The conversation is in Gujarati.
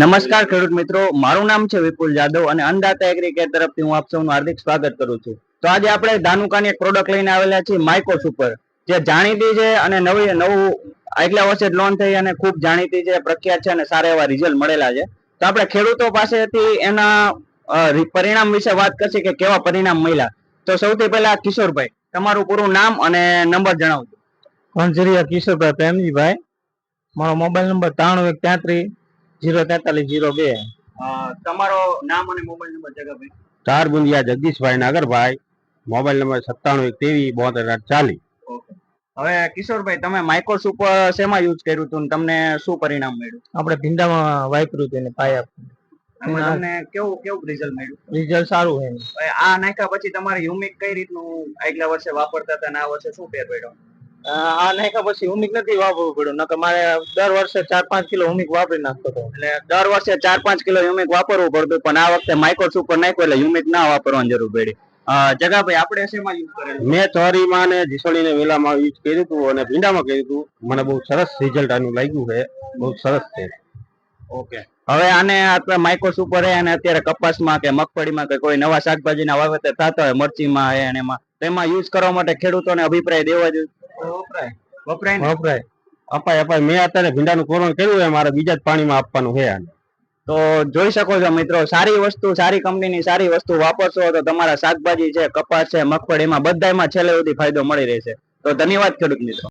નમસ્કાર ખેડૂત મિત્રો, મારું નામ છે વિપુલ જાદવ અને અંદાતા એગ્રીકેર તરફથી હું આપ સૌનું હાર્દિક સ્વાગત કરું છું. તો આજે આપણે દાનુકાની એક પ્રોડક્ટ લઈને આવેલા છીએ માઇકો સુપર જે જાણીતી છે અને નવી, નવું, આટલા વર્ષે લોન થઈ અને ખૂબ જાણીતી છે, પ્રખ્યાત છે અને સારા એવા રિઝલ્ટ મળેલા છે. તો આપણે ખેડૂતો પાસેથી એના પરિણામ વિશે વાત કરશે કે કેવા પરિણામ મળ્યા. તો સૌથી પહેલા કિશોરભાઈ, તમારું પૂરું નામ અને નંબર જણાવજો. કિશોરભાઈ પ્રેમજીભાઈ. મારો મોબાઈલ નંબર ત્રાણું એક તેત્રીસ જીરો તેતાલીસ જીરો બે. તમારો નામ અને મોબાઈલ નંબર જગાભાઈ ચાર બુંદિયા જગદીશભાઈ નાગરભાઈ. મોબાઈલ નંબર સત્તાણું એક ત્રેવીસ બોતેર આઠ ચાલીસ. હવે કિશોરભાઈ તમે માઇકો સુપર શેમાં યુઝ કર્યું હતું તમને શું પરિણામ મળ્યું? આપણે ભીંડામાં વાપર્યું હતું પાયા. તમને કેવું કેવું રિઝલ્ટ મળ્યું? રિઝલ્ટ સારું છે આ નાખ્યા પછી તમારે યુમિક કઈ રીતનું આગલા વર્ષે વાપરતા હતા ને આ વર્ષે શું ફેર પડ્યો? આ નાખ્યા પછી હુમિક નથી વાપરવું પડ્યું. નકર મારે દર વર્ષે ચાર પાંચ કિલો હુમિક વાપરી નાખતો હતો. એટલે દર વર્ષે ચાર પાંચ કિલો યુમિક વાપરવું પડતું પણ આ વખતે માઇક્રો સુપર નાખ્યો એટલે યુમિક ના વાપરવાની જરૂર પડી. જગાભાઈ આપણે શેમાં યુઝ કરેલું? મેં ચોરીમાં ને જીસોડી ને વેલામાં યુઝ કર્યું હતું અને ભીંડામાં કર્યું હતું. મને બહુ સરસ રિઝલ્ટ આનું લાગ્યું છે. બહુ સરસ છે. ઓકે. હવે આને આપણે માઇક્રો સુપર હે અને અત્યારે કપાસમાં કે મગફળીમાં કે કોઈ નવા શાકભાજીના વાવેતર થતા હોય મરચીમાં હે અને એમાં તેમાં યુઝ કરવા માટે ખેડૂતોને અભિપ્રાય દેવા જોઈએ. વપરાય. વપરાય અપાય અપાય. મેં અત્યારે ભીંડાનું કોરણ કર્યું મારે બીજા જ પાણીમાં આપવાનું છે તો જોઈ શકો છો મિત્રો, સારી વસ્તુ, સારી કંપનીની સારી વસ્તુ વાપરશો તો તમારા શાકભાજી છે, કપાસ છે મગફળીમાં બધામાં છેલ્લે સુધી ફાયદો મળી રહેશે. તો ધન્યવાદ ખેડૂત મિત્રો.